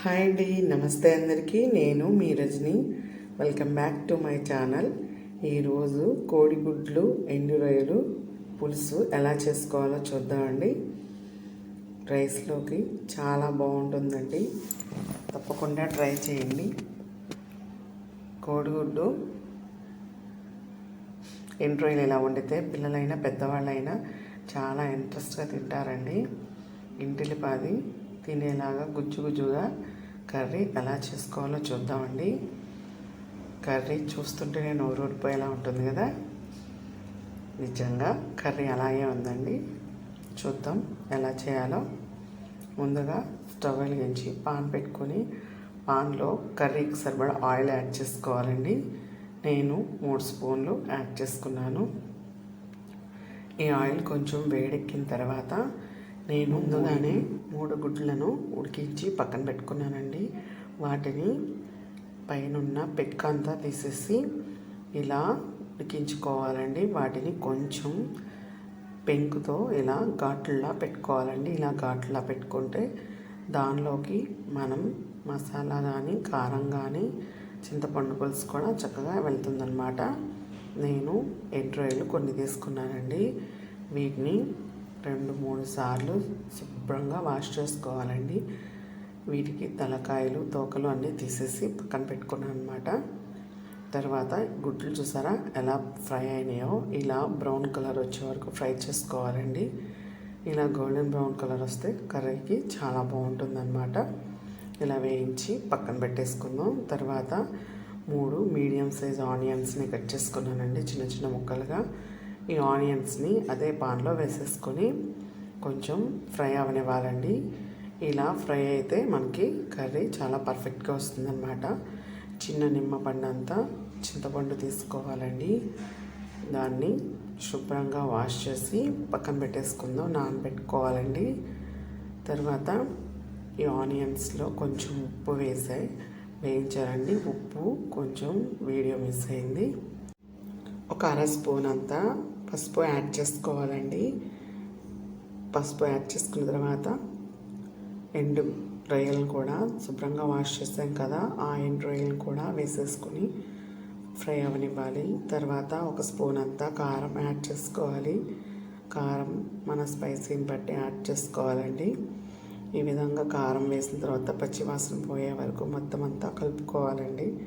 Hi అండి నమస్తే అందరికీ. నేను మీ Rajani. Welcome back to my channel ఈరోజు కోడిగుడ్లు ఎండురొయ్యలు పులుసు ఎలా చేసుకోవాలో చూద్దామండి రైస్లోకి చాలా బాగుంటుందండి. తప్పకుండా ట్రై చేయండి. కోడిగుడ్డు ఎండు ఎలా వండితే పిల్లలైనా పెద్దవాళ్ళైనా చాలా ఇంట్రెస్ట్గా తింటారండి. ఇంటిలిపాది తినేలాగా గుజ్జు గుజ్జుగా కర్రీ ఎలా చేసుకోవాలో చూద్దామండి. కర్రీ చూస్తుంటేనే నేను ఊరూరిపోయేలా ఉంటుంది కదా. నిజంగా కర్రీ అలాగే ఉందండి. చూద్దాం ఎలా చేయాలో. ముందుగా స్టవ్ వెలిగించి పాన్ పెట్టుకొని పాన్లో కర్రీకి సరిపడా ఆయిల్ యాడ్ చేసుకోవాలండి. నేను మూడు స్పూన్లు యాడ్ చేసుకున్నాను. ఈ ఆయిల్ కొంచెం వేడెక్కిన తర్వాత నేను ముందుగానే మూడు గుడ్లను ఉడికించి పక్కన పెట్టుకున్నానండి. వాటిని పైనున్న పెక్క అంతా తీసేసి ఇలా ఉడికించుకోవాలండి. వాటిని కొంచెం పెంకుతో ఇలా ఘాట్లా పెట్టుకోవాలండి. ఇలా ఘాట్లా పెట్టుకుంటే దానిలోకి మనం మసాలా కానీ కారం కానీ చింతపండు పులుసు కూడా చక్కగా వెళ్తుందన్నమాట. నేను ఎండ్రాయిలు కొన్ని తీసుకున్నానండి. వీటిని రెండు మూడు సార్లు శుభ్రంగా వాష్ చేసుకోవాలండి. వీటికి తలకాయలు తోకలు అన్నీ తీసేసి పక్కన పెట్టుకున్నాను అనమాట తర్వాత గుడ్లు చూసారా? ఎలా ఫ్రై అయినాయో ఇలా బ్రౌన్ కలర్ వచ్చే వరకు ఫ్రై చేసుకోవాలండి. ఇలా గోల్డెన్ బ్రౌన్ కలర్ వస్తే కర్రీకి చాలా బాగుంటుందన్నమాట. ఇలా వేయించి పక్కన పెట్టేసుకుందాం. తర్వాత మూడు మీడియం సైజ్ ఆనియన్స్ని కట్ చేసుకున్నానండి చిన్న చిన్న ముక్కలుగా. ఈ ఆనియన్స్ని అదే పాన్లో వేసేసుకొని కొంచెం ఫ్రై అవనివ్వాలండి. ఇలా ఫ్రై అయితే మనకి కర్రీ చాలా పర్ఫెక్ట్గా వస్తుందన్నమాట. చిన్న నిమ్మ అంతా చింతపండు తీసుకోవాలండి. దాన్ని శుభ్రంగా వాష్ చేసి పక్కన పెట్టేసుకుందాం నానబెట్టుకోవాలండి. తర్వాత ఈ ఆనియన్స్లో కొంచెం ఉప్పు వేసాయి వేయించాలండి. ఉప్పు కొంచెం వీడియో మిస్ అయింది. ఒక అర స్పూన్ అంతా పసుపు యాడ్ చేసుకోవాలండి. పసుపు యాడ్ చేసుకున్న తర్వాత ఎండు రొయ్యలను కూడా శుభ్రంగా వాష్ చేసాం కదా ఆ ఎండు రొయ్యలను కూడా వేసేసుకుని ఫ్రై అవనివ్వాలి. తర్వాత ఒక స్పూన్ అంతా కారం యాడ్ చేసుకోవాలి. కారం మన స్పైసీని బట్టి యాడ్ చేసుకోవాలండి. ఈ విధంగా కారం వేసిన తర్వాత పచ్చివాసన పోయే వరకు మొత్తం అంతా కలుపుకోవాలండి.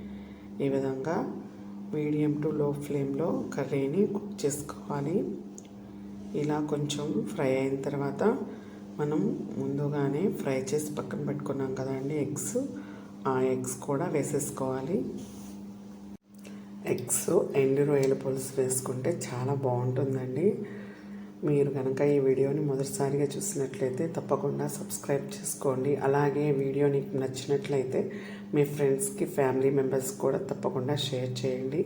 ఈ విధంగా మీడియం టు లో ఫ్లేమ్లో కర్రీని కుక్ చేసుకోవాలి. ఇలా కొంచెం ఫ్రై అయిన తర్వాత మనం ముందుగానే ఫ్రై చేసి పక్కన పెట్టుకున్నాం కదండి ఎగ్స్. ఆ ఎగ్స్ కూడా వేసేసుకోవాలి. ఎగ్స్ ఎండు రొయ్యల పులుసు వేసుకుంటే చాలా బాగుంటుందండి. మీరు కనుక ఈ వీడియోని మొదటిసారిగా చూసినట్లయితే తప్పకుండా సబ్స్క్రైబ్ చేసుకోండి. అలాగే వీడియో నీకు నచ్చినట్లయితే మీ ఫ్రెండ్స్కి ఫ్యామిలీ మెంబర్స్ కూడా తప్పకుండా షేర్ చేయండి.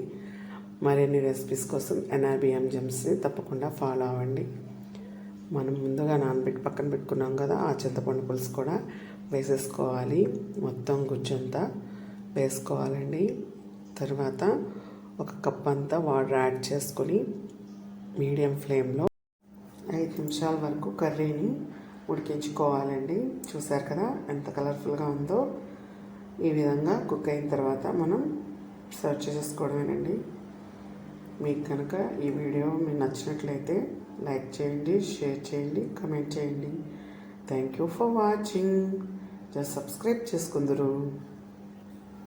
మరిన్ని రెసిపీస్ కోసం ఎన్ఆర్బిఎం జెమ్స్ని తప్పకుండా ఫాలో అవ్వండి. మనం ముందుగా నానబెట్టి పక్కన పెట్టుకున్నాం కదా ఆ చింతపండు పులుసు కూడా వేసేసుకోవాలి. మొత్తం గుజ్జంతా వేసుకోవాలండి. తర్వాత ఒక కప్ అంతా వాటర్ యాడ్ చేసుకొని మీడియం ఫ్లేమ్లో ఐదు నిమిషాల వరకు కర్రీని ఉడికించుకోవాలండి. చూసారు కదా ఎంత కలర్ఫుల్గా ఉందో. ఈ విధంగా కుక్ అయిన తర్వాత మనం సర్వ్ చేసేసుకోవడమేనండి. మీకు కనుక ఈ వీడియో మీకు నచ్చినట్లయితే లైక్ చేయండి షేర్ చేయండి కమెంట్ చేయండి. Thank you for watching. Just subscribe చేసుకుందరు.